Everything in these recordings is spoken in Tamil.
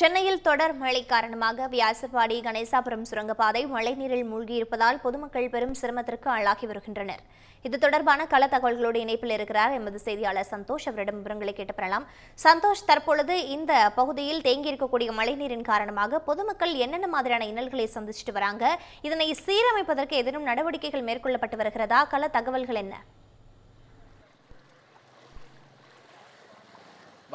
சென்னையில் தொடர் மழை காரணமாக வியாசர்பாடி கணேசாபுரம் சுரங்கப்பாதை மழைநீரில் மூழ்கியிருப்பதால் பொதுமக்கள் பெரும் சிரமத்திற்கு ஆளாகி வருகின்றனர். இது தொடர்பான கள தகவல்களோடு இணைப்பில் இருக்கிறார் எமது செய்தியாளர் சந்தோஷ். அவரிடம் விவரங்களை கேட்டு பெறலாம். சந்தோஷ் தற்பொழுது இந்த பகுதியில் தேங்கியிருக்கக்கூடிய மழைநீரின் காரணமாக பொதுமக்கள் என்னென்ன மாதிரியான இன்னல்களை சந்திச்சுட்டு வராங்க? இதனை சீரமைப்பதற்கு ஏதேனும் நடவடிக்கைகள் மேற்கொள்ளப்பட்டு வருகிறதா? கள தகவல்கள் என்ன?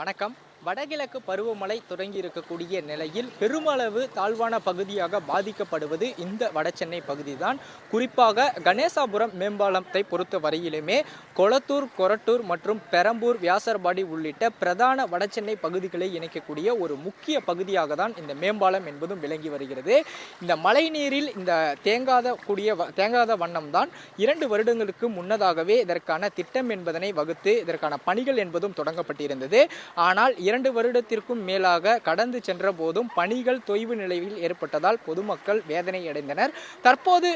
வணக்கம். வடகிழக்கு பருவமழை தொடங்கி இருக்கக்கூடிய நிலையில் பெருமளவு தாழ்வான பகுதியாக பாதிக்கப்படுவது இந்த வடசென்னை பகுதிதான். குறிப்பாக கணேசாபுரம் மேம்பாலத்தை பொறுத்த வரையிலுமே கொளத்தூர் கொரட்டூர் மற்றும் பெரம்பூர் வியாசர்பாடி உள்ளிட்ட பிரதான வடசென்னை பகுதிகளை இணைக்கக்கூடிய ஒரு முக்கிய பகுதியாக தான் இந்த மேம்பாலம் என்பதும் விளங்கி வருகிறது. இந்த மழை நீரில் இந்த தேங்காத கூடிய வ- தேங்காத வண்ணம் தான் இரண்டு வருடங்களுக்கு முன்னதாகவே இதற்கான திட்டம் என்பதனை வகுத்து இதற்கான பணிகள் என்பதும் தொடங்கப்பட்டிருந்தது. ஆனால் இரண்டு வருடத்திற்கும் மேலாக கடந்து சென்ற போதும் பணிகள் தொய்வு நிலையில் ஏற்பட்டதால் பொதுமக்கள் வேதனை அடைந்தனர் தற்போது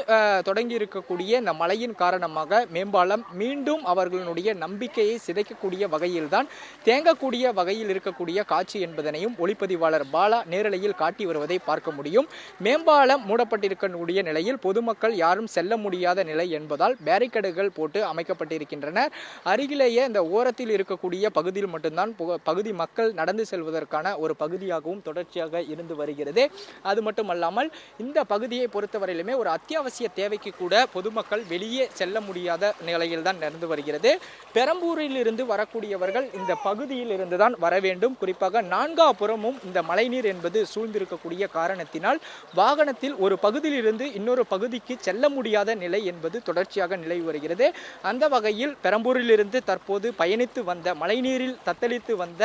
தொடங்கி இருக்கக்கூடிய இந்த மழையின் காரணமாக மேம்பாலம் மீண்டும் அவர்களுடைய நம்பிக்கையை சிதைக்கக்கூடிய வகையில்தான் தேங்கக்கூடிய வகையில் இருக்கக்கூடிய காட்சி என்பதனையும் ஒளிப்பதிவாளர் பாலா நேரலையில் காட்டி வருவதை பார்க்க முடியும். மேம்பாலம் மூடப்பட்டிருக்கக்கூடிய நிலையில் பொதுமக்கள் யாரும் செல்ல முடியாத நிலை என்பதால் பேரிகேடுகள் போட்டு அமைக்கப்பட்டிருக்கின்றன அருகிலேயே இந்த ஓரத்தில் இருக்கக்கூடிய பகுதியில் மட்டும்தான் பகுதி மக்கள் நடந்து செல்வதற்கான ஒரு பகுதியாகவும் தொடர்ச்சியாக இருந்து வருகிறது. அது மட்டுமல்லாமல் இந்த பகுதியை பொறுத்தவரையிலுமே ஒரு அத்தியாவசிய தேவைக்கு கூட பொதுமக்கள் வெளியே செல்ல முடியாத நிலையில் தான் நடந்து வருகிறது. பெரம்பூரில் இருந்து வரக்கூடியவர்கள் இந்த பகுதியில் இருந்து தான் வர வேண்டும். குறிப்பாக நான்காபுறமும் இந்த மழைநீர் என்பது சூழ்ந்திருக்கக்கூடிய காரணத்தினால் வாகனத்தில் ஒரு பகுதியிலிருந்து இன்னொரு பகுதிக்கு செல்ல முடியாத நிலை என்பது தொடர்ச்சியாக நிலவி வருகிறது. அந்த வகையில் பெரம்பூரிலிருந்து தற்போது பயணித்து வந்த மழைநீரில் தத்தளித்து வந்த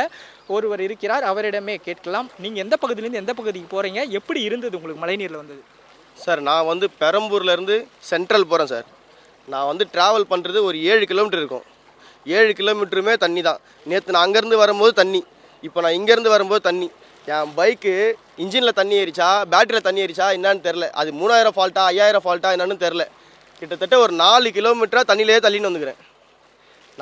ஒருவர் இருக்கிறார் அவரிடமே கேட்கலாம். நீங்கள் எந்த பகுதியிலேருந்து எந்த பகுதிக்கு போகிறீங்க எப்படி இருந்தது உங்களுக்கு மழைநீரில் வந்தது? சார் நான் வந்து பெரம்பூர்லேருந்து சென்ட்ரல் போகிறேன் சார். நான் வந்து ட்ராவல் பண்ணுறது ஒரு ஏழு கிலோமீட்டர் இருக்கும். ஏழு கிலோமீட்டருமே தண்ணி தான். நேற்று நான் அங்கேருந்து வரும்போது தண்ணி. இப்போ நான் இங்கேருந்து வரும்போது தண்ணி. என் பைக்கு இன்ஜினில் தண்ணி ஏறிச்சா பேட்டரியில் தண்ணி ஏறிச்சா என்னன்னு தெரில அது மூணாயிரம் ஃபால்ட்டா ஐயாயிரம் ஃபால்ட்டா என்னன்னு தெரில கிட்டத்தட்ட ஒரு நாலு கிலோமீட்டராக தண்ணியிலே தள்ளின்னு வந்துக்கிறேன்.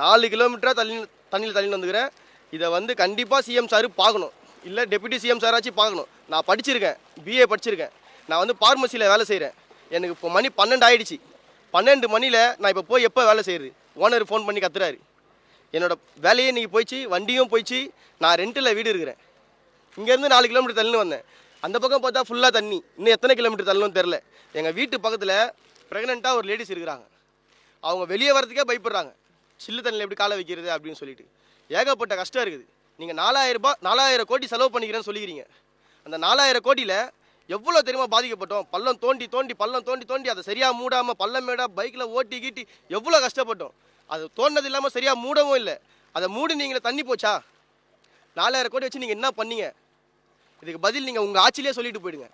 நாலு கிலோமீட்டராக தள்ளி தண்ணியில் தள்ளின்னு வந்துக்கிறேன். இதை வந்து கண்டிப்பாக சிஎம் சார் பார்க்கணும். இல்லை டெபுட்டி சிஎம் சாராச்சும் பார்க்கணும். நான் படிச்சிருக்கேன். பிஏ படிச்சிருக்கேன். நான் வந்து ஃபார்மசியில் வேலை செய்கிறேன் எனக்கு இப்போ மணி பன்னெண்டு ஆயிடுச்சு. பன்னெண்டு மணியில் நான் இப்போ போய் எப்போ வேலை செய்கிறது ஓனர் ஃபோன் பண்ணி கத்துறாரு. என்னோட வேலையே இன்றைக்கி போயிடுச்சு வண்டியும் போயிடுச்சு. நான் ரெண்டில் வீடு இருக்கிறேன். இங்கேருந்து நாலு கிலோமீட்டர் தள்ளின்னு வந்தேன். அந்த பக்கம் பார்த்தா ஃபுல்லாக தண்ணி. இன்னும் எத்தனை கிலோமீட்டர் தள்ளணும்னு தெரில எங்கள் வீட்டு பக்கத்தில் ப்ரெக்னெண்ட்டாக ஒரு லேடிஸ் இருக்கிறாங்க. அவங்க வெளியே வரதுக்கே பயப்படுறாங்க. சில்லு தண்ணியில் எப்படி காலை வைக்கிறது அப்படின்னு சொல்லிட்டு. ஏகப்பட்ட கஷ்டம் இருக்குது. நீங்கள் நாலாயிரம் ரூபாய் நாலாயிரம் கோடி செலவு பண்ணிக்கிறேன்னு சொல்லிக்கிறீங்க. அந்த நாலாயிரம் கோடியில் எவ்வளோ தெரியுமா பாதிக்கப்பட்டோம்? பள்ளம் தோண்டி தோண்டி பள்ளம் தோண்டி தோண்டி அதை சரியாக மூடாமல் பள்ளம் மேடா பைக்கில் ஓட்டி கீட்டி எவ்வளோ கஷ்டப்பட்டோம்? அது தோண்டது இல்லாமல் சரியாக மூடவும் இல்லை. அதை மூடி நீங்களே தண்ணி போச்சா? நாலாயிரம் கோடி வச்சு நீங்கள் என்ன பண்ணீங்க? இதுக்கு பதில் நீங்கள் உங்கள் ஆட்சியிலே சொல்லிட்டு போயிடுங்க.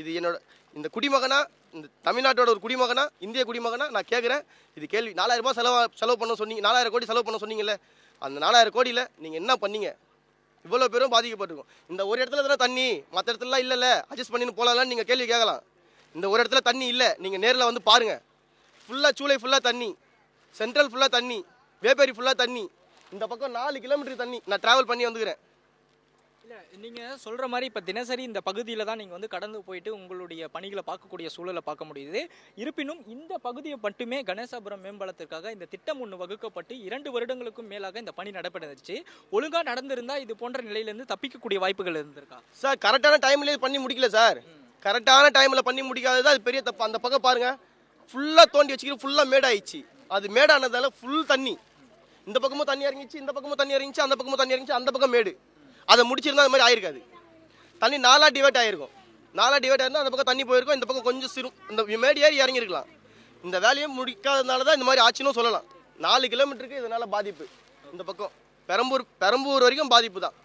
இது என்னோட இந்த குடிமகனா இந்த தமிழ்நாட்டோட ஒரு குடிமகனா இந்திய குடிமகனா நான் கேட்குறேன் இது கேள்வி நாலாயிரம் ரூபாய் செலவு செலவு பண்ண சொன்னீங்க நாலாயிரம் கோடி செலவு பண்ண சொன்னீங்கல்ல அந்த நாலாயிரம் கோடியில் நீங்கள் என்ன பண்ணீங்க? இவ்வளோ பேரும் பாதிக்கப்பட்டிருக்கும். இந்த ஒரு இடத்துல தானே தண்ணி மற்ற இடத்துலலாம் இல்லைல்ல. அட்ஜஸ்ட் பண்ணின்னு போகலாம்னு நீங்கள் கேள்வி கேட்கலாம். இந்த ஒரு இடத்துல தண்ணி இல்லை நீங்கள் நேரில் வந்து பாருங்கள் ஃபுல்லாக சூளை ஃபுல்லாக தண்ணி. சென்ட்ரல் ஃபுல்லாக தண்ணி. வேப்பேரி ஃபுல்லாக தண்ணி. இந்த பக்கம் நாலு கிலோமீட்டர் தண்ணி. நான் ட்ராவல் பண்ணி வந்துக்கிறேன். இல்லை நீங்கள் சொல்கிற மாதிரி இப்போ தினசரி இந்த பகுதியில் தான் நீங்கள் வந்து கடந்து போயிட்டு உங்களுடைய பணிகளை பார்க்கக்கூடிய சூழலை பார்க்க முடியுது. இருப்பினும் இந்த பகுதியை மட்டுமே கணேசாபுரம் மேம்பாலத்திற்காக இந்த திட்டம் ஒன்று வகுக்கப்பட்டு இரண்டு வருடங்களுக்கும் மேலாக இந்த பணி நடைபெறுச்சு. ஒழுங்காக நடந்திருந்தால் இது போன்ற நிலையிலேருந்து தப்பிக்கக்கூடிய வாய்ப்புகள் இருந்திருக்கா? சார் கரெக்டான டைம்லேயே பண்ணி முடிக்கல சார். கரெக்டான டைமில் பண்ணி முடிக்காதது அது பெரிய தப்பு. அந்த பக்கம் பாருங்கள் ஃபுல்லாக தோண்டி வச்சுக்கிட்டு ஃபுல்லாக மேடாயிடுச்சு அது மேடானதால ஃபுல் தண்ணி. இந்த பக்கமும் தண்ணி இறங்கிச்சு இந்த பக்கமும் தண்ணி இறங்கிச்சு அந்த பக்கமும் தண்ணி இறங்கிச்சு அந்த பக்கம் மேடு. அதை முடிச்சிருந்தா அது மாதிரி ஆயிருக்காது. தண்ணி நாலாக டிவைட் ஆயிருக்கும். நாலா டிவைட் ஆயிருந்தா அந்த பக்கம் தண்ணி போயிருக்கும் இந்த பக்கம் கொஞ்சம் சிறு இந்த மேடி ஏறி இறங்கியிருக்கலாம் இந்த வேலையை முடிக்காததுனால தான் இந்த மாதிரி ஆச்சுன்னு சொல்லலாம். நாலு கிலோமீட்டருக்கு இதனால பாதிப்பு. இந்த பக்கம் பெரம்பூர் பெரம்பூர் வரைக்கும் பாதிப்பு தான்.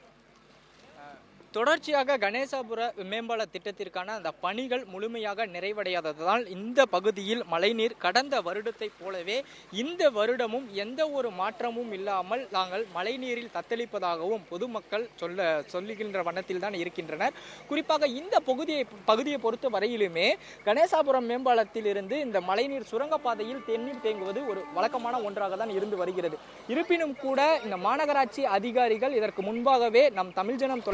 தொடர்ச்சியாக கணேசாபுர மேம்பால திட்டத்திற்கான அந்த பணிகள் முழுமையாக நிறைவடையாததால் இந்த பகுதியில் மழைநீர் கடந்த வருடத்தைப் போலவே இந்த வருடமும் எந்த ஒரு மாற்றமும் இல்லாமல் நாங்கள் மழைநீரில் தத்தளிப்பதாகவும் பொதுமக்கள் சொல்ல சொல்லுகின்ற வண்ணத்தில் தான் இருக்கின்றனர். குறிப்பாக இந்த பகுதியை பகுதியை பொறுத்த வரையிலுமே கணேசாபுரம் மேம்பாலத்தில் இருந்து இந்த மழைநீர் சுரங்கப்பாதையில் தென்னீர் தேங்குவது ஒரு வழக்கமான ஒன்றாக தான் இருந்து வருகிறது. இருப்பினும் கூட இந்த மாநகராட்சி அதிகாரிகள் இதற்கு முன்பாகவே நம் தமிழ் ஜனம்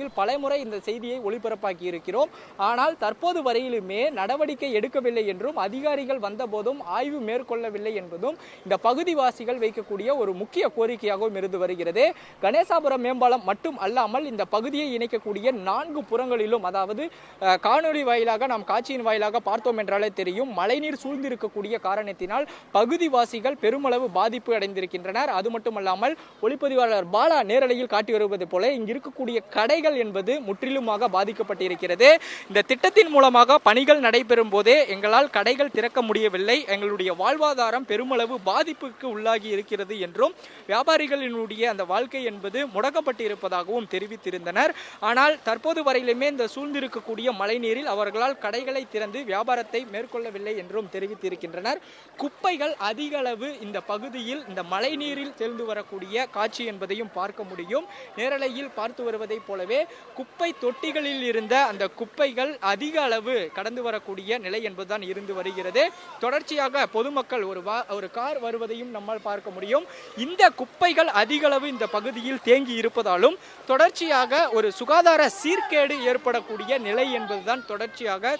தொலைக்காட்சியில் பலமுறை இந்த செய்தியை ஒளிபரப்பாக்கி இருக்கிறோம் ஆனால் தற்போது வரையிலுமே நடவடிக்கை எடுக்கவில்லை என்றும் அதிகாரிகள் வந்தபோதும் ஆய்வு மேற்கொள்ளவில்லை என்பதும் இந்த பகுதிவாசிகள் வைக்கக்கூடிய ஒரு முக்கிய கோரிக்கையாகவும் இருந்து வருகிறது. கணேசாபுரம் மேம்பாலம் மட்டும் அல்லாமல் இந்த பகுதியை இணைக்கக்கூடிய நான்கு புறங்களிலும் அதாவது காணொலி வாயிலாக நாம் காட்சியின் வாயிலாக பார்த்தோம் என்றாலே தெரியும் மழைநீர் சூழ்ந்திருக்கக்கூடிய காரணத்தினால் பகுதிவாசிகள் பெருமளவு பாதிப்பு அடைந்திருக்கின்றனர். அது மட்டுமல்லாமல் ஒளிப்பதிவாளர் பாலா நேரலையில் காட்டி வருவது போல இங்கு இருக்கக்கூடிய கடைகள் என்பது முற்றிலுமாக பாதிக்கப்பட்டிருக்கிறது. இந்த திட்டத்தின் மூலமாக பணிகள் நடைபெறும் போதே எங்களால் கடைகள் திறக்க முடியவில்லை. எங்களுடைய வாழ்வாதாரம் பெருமளவு பாதிப்புக்கு உள்ளாகி இருக்கிறது என்றும் வியாபாரிகளினுடைய அந்த வாழ்க்கை என்பது முடக்கப்பட்டிருப்பதாகவும் தெரிவித்திருந்தனர். ஆனால் தற்போது வரையிலுமே இந்த சூழ்ந்திருக்கக்கூடிய மழைநீரில் அவர்களால் கடைகளை திறந்து வியாபாரத்தை மேற்கொள்ளவில்லை என்றும் தெரிவித்திருக்கின்றனர். குப்பைகள் அதிக அளவு இந்த பகுதியில் இந்த மழைநீரில் சேர்ந்து வரக்கூடிய காட்சி என்பதையும் பார்க்க முடியும். நேரலையில் பார்த்து வருவதைப் போலவே குப்பை தொட்டிகளில் இருந்த அந்த குப்பைகள் அதிக அளவு கடந்து வரக்கூடிய நிலை என்பதுதான் இருந்து வருகிறது. தொடர்ச்சியாக பொதுமக்கள் ஒரு வா ஒரு கார் வருவதையும் நம்மால் பார்க்க முடியும். இந்த குப்பைகள் அதிக அளவு இந்த பகுதியில் தேங்கி இருப்பதாலும் தொடர்ச்சியாக ஒரு சுகாதார சீர்கேடு ஏற்படக்கூடிய நிலை என்பதுதான் தொடர்ச்சியாக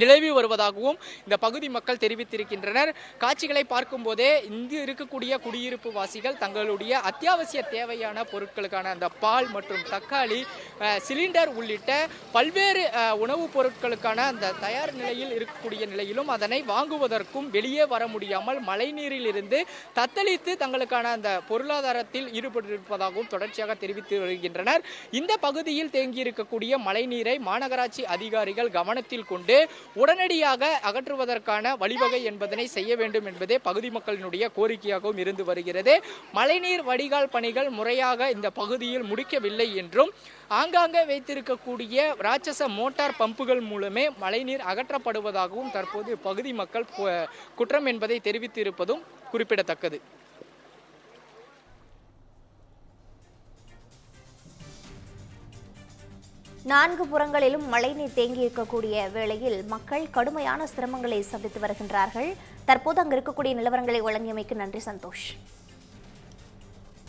நிலவி வருவதாகவும் இந்த பகுதி மக்கள் தெரிவித்திருக்கின்றனர். காட்சிகளை பார்க்கும்போதே இங்கு இருக்கக்கூடிய குடியிருப்பு வாசிகள் தங்களுடைய அத்தியாவசிய தேவையான பொருட்களுக்கான அந்த பால் மற்றும் தக்காளி சிலிண்டர் உள்ளிட்ட பல்வேறு உணவுப் பொருட்களுக்கான அந்த தயார் நிலையில் இருக்கக்கூடிய நிலையிலும் அதனை வாங்குவதற்கும் வெளியே வர முடியாமல் மழைநீரில் இருந்து தத்தளித்து தங்களுக்கான அந்த பொருளாதாரத்தில் ஈடுபட்டிருப்பதாகவும் தொடர்ச்சியாக தெரிவித்து வருகின்றனர். இந்த பகுதியில் தேங்கியிருக்கக்கூடிய மழைநீரை மாநகராட்சி அதிகாரிகள் கவனத்தில் கொண்டு உடனடியாக அகற்றுவதற்கான வழிவகை என்பதனை செய்ய வேண்டும் என்பதே பகுதி மக்களினுடைய கோரிக்கையாகவும் இருந்து வருகிறது. மழைநீர் வடிகால் பணிகள் முறையாக இந்த பகுதியில் முடிக்கவில்லை என்றும் ஆங்காங்கே வைத்திருக்கக்கூடிய ராட்சச மோட்டார் பம்புகள் மூலமே மழைநீர் அகற்றப்படுவதாகவும் தற்போது பகுதி மக்கள் குற்றம் என்பதை தெரிவித்திருப்பதும் குறிப்பிடத்தக்கது. நான்கு புறங்களிலும் மழைநீர் தேங்கி இருக்கக்கூடிய வேளையில் மக்கள் கடுமையான சிரமங்களை சந்தித்து வருகின்றார்கள். தற்போது அங்கு இருக்கக்கூடிய நிலவரங்களை வழங்கியமைக்கு நன்றி சந்தோஷ்.